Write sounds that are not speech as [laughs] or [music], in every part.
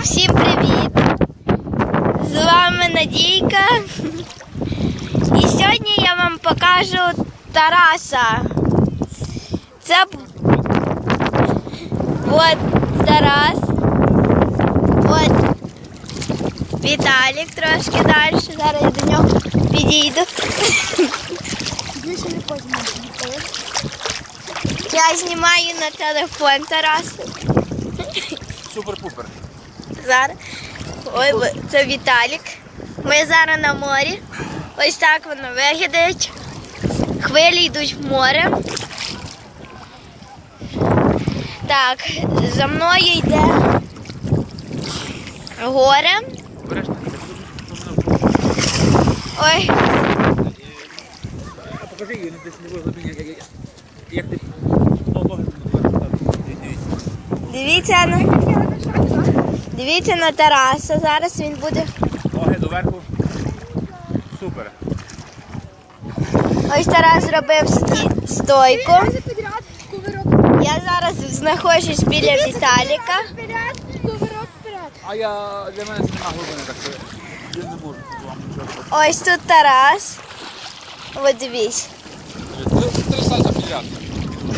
Всім привіт! З вами Надійка. І сьогодні я вам покажу Тараса. Це б- от Тарас. От Віталік трошки далі. Зараз я до нього підійду. Я знімаю на телефон Тарасу. Супер-пупер. Зараз. Ой, це Віталік. Ми зараз на морі. Ось так воно виглядає. Хвилі йдуть в море. Так, за мною йде горе. Ой, покажи її десь не в глибині, як, ти ну, дивіться. дивіться на, дивіться на Тараса. Зараз він буде. Ноги доверху. Супер. Ось Тарас зробив сті- стойку. Я зараз знаходжусь біля Віталіка. А я для мене це нема глибини, так що я не можу тут вам нічого робити. Ось тут Тарас. От дивіться. Три- Три сальта підряд.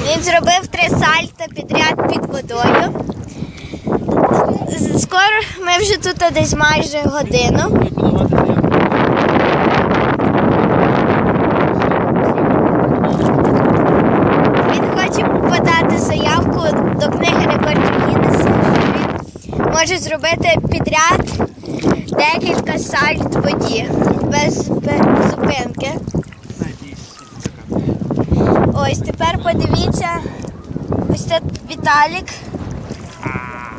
Він зробив три сальта підряд під водою. Скоро ми вже тут десь майже годину. Він хоче подати заявку до книги рекордів Гіннеса. Він може зробити підряд декілька сальт воді без, зупинки. Ось тепер подивіться. Ось тут Віталік.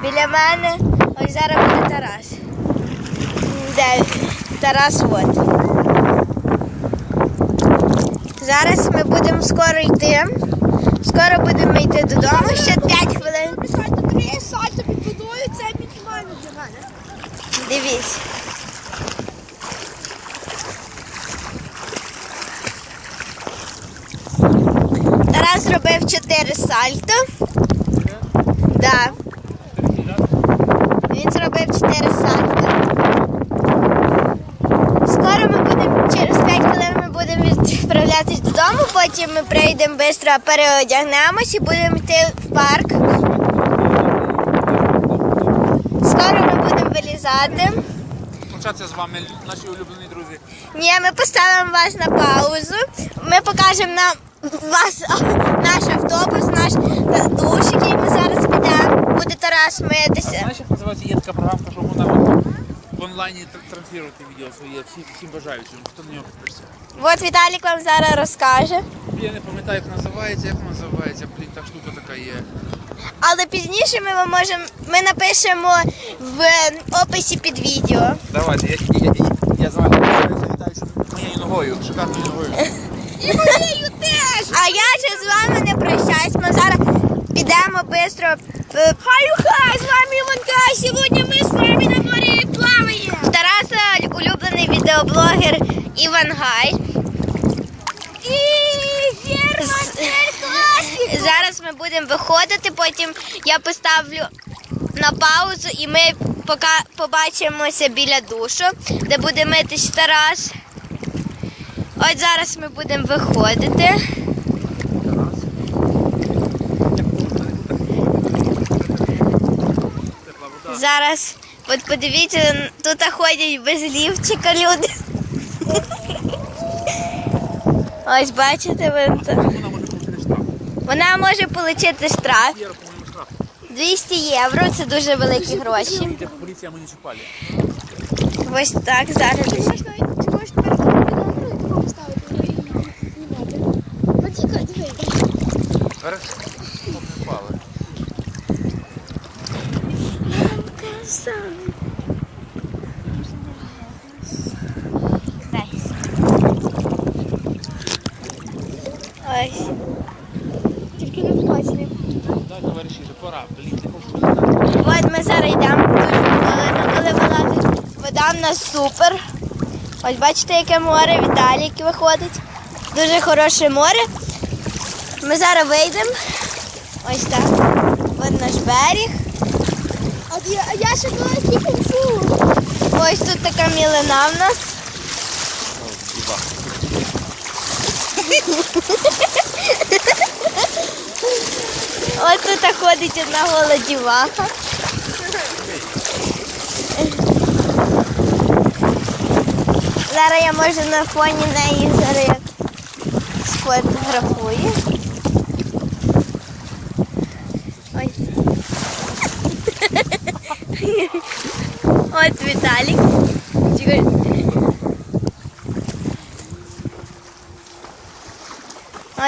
Біля мене. Ось зараз буде Тарас. Де? Тарас от. Зараз ми будемо скоро йти. Скоро будемо йти додому. Ще 5 хвилин. Сальто, під водою, це мінімально для мене. Дивіться. Тарас зробив 4 сальто. Да. Він зробив 4 сальто. Скоро ми будемо, через 5 хвилин ми будемо відправлятись додому, потім ми прийдемо швидко, переодягнемось і будемо йти в парк. Скоро ми будемо вилізати. Прощатися з вами, наші улюблені друзі. Ні, ми поставимо вас на паузу. Ми покажемо нам вас [laughs] наш автобус, наш душ, який ми. Буде Тарас А митися. знаєш, як називається є така програмка, що от в онлайні тр- транслювати відео своє всім, всім бажаючим, хто на нього підпишеться. От Віталік вам зараз розкаже. Я не пам'ятаю, як називається, як називається, блін, та штука така є. Але пізніше ми вам можемо, ми напишемо в описі під відео. Давайте, я, я, я, я з вами завітаю, що моєю ногою, шикарною ногою. І моєю теж. А я ще з вами не прощаюсь. Ми зараз підемо швидко. Хай-хай, з вами Іванка, сьогодні ми з вами на морі плаваємо. Тараса улюблений відеоблогер Іван Гай. І Герман. Зараз ми будемо виходити, потім я поставлю на паузу і ми пока побачимося біля душу, де буде митись Тарас. От зараз ми будемо виходити. Тепла вода. Зараз, от подивіться, тут ходять без лівчика люди. Ось бачите, ви тут. Вона може отримати штраф. вона може отримати штраф. Є, по-моєму, штраф. 200 євро це дуже великі гроші. Ось так зараз. Ти можеш навіть- ти можеш тепер номер і таку поставити і знімати. Матіка, диви, Зараз щоб не впали. Ось. тільки не впасти. Так, товариші, вже пора. Блін, не хочу. От ми зараз йдемо коли вода, вода в нас супер. Ось бачите, яке море, Віталік виходить. Дуже хороше море. Ми зараз вийдемо. Ось так. От наш берег. А я ще була стільки чула. Ось тут така мілина в нас. Ось [laughs] тут ходить одна гола діваха. Зараз я може на фоні неї зараз як сфотографую. Ось. [laughs] От Віталік.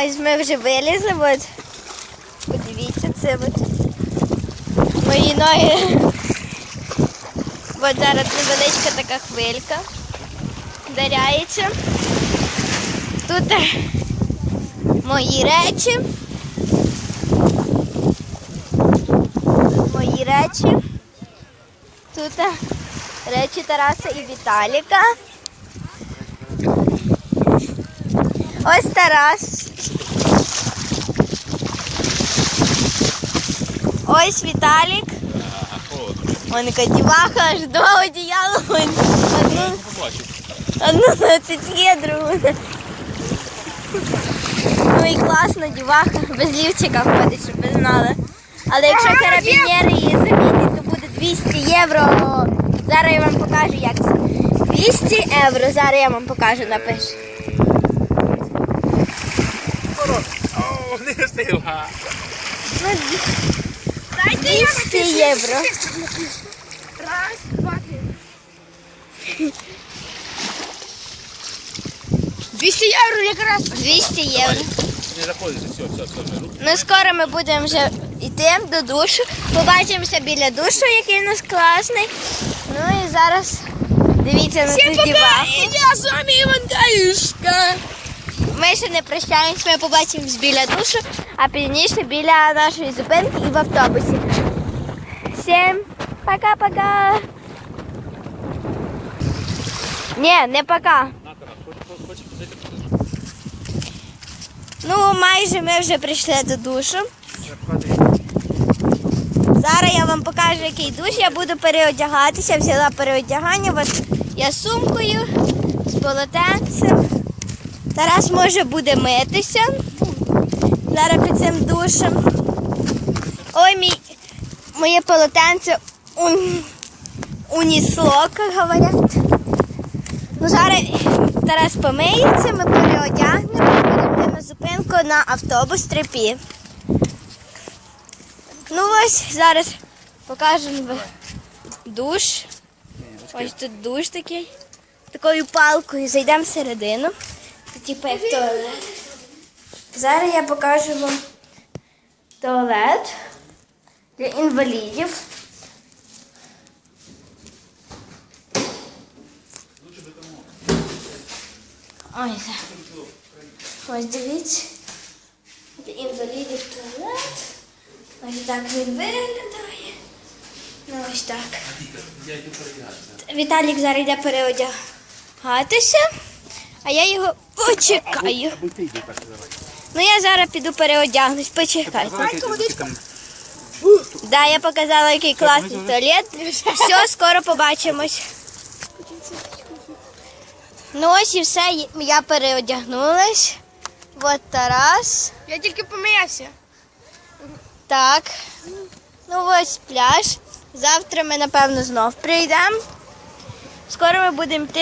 Ось ми вже вилізли, от. От. Мої ноги. От зараз невеличка така хвилька. Даряється. Тут мої речі. Мої речі. Тут речі Тараса і Віталіка. Ось Тарас. Ось Віталік. Яка діваха, аж два одіяла. Одну, одну на цицьє, другу. Ну і класно, діваха. Без лівчика ходить, щоб ви знали. Але якщо карабінєри її замінять, то буде 200 євро. Зараз я вам покажу, як це. 200 євро. Зараз я вам покажу, напишу. О, не встигла. Ну, 200 євро. Раз, два, три. 200 євро якраз. 200 євро. Не заходите, все, все, все. Ну, скоро ми будемо вже йти до душу. Побачимося біля душу, який у нас класний. Ну і зараз дивіться на цю діваху. Я з вами Іван Каюшка. Ми ще не прощаємось, ми побачимось біля душу, а пізніше біля нашої зупинки і в автобусі. Всім пока-пока. Ні, не пока. Ну, майже ми вже прийшли до душу. Зараз я вам покажу, який душ. Я буду переодягатися, взяла переодягання. От я з сумкою, з полотенцем. Тарас може буде митися. Зараз під цим душем. Ой, мій, моє полотенце ун, унісло, як говорять. Ну, зараз Тарас помиється, ми переодягнемо, будемо на зупинку на автобус трипі. Ну ось зараз покажемо душ. Ось тут душ такий. Такою палкою зайдемо всередину. Типу як туалет. Зараз я покажу вам туалет для інвалідів. Ось. Ось дивіться. Для інвалідів туалет. Ось так він виглядає. Ну ось так. Віталік зараз йде переодягатися, а я його почекаю. Ну я зараз піду переодягнусь, почекайте. Да, я показала, який класний туалет. Все, скоро побачимось. Ну ось і все, я переодягнулась. От Тарас. Я тільки помиявся. Так. Ну ось пляж. Завтра ми, напевно, знов прийдемо. Скоро ми будемо йти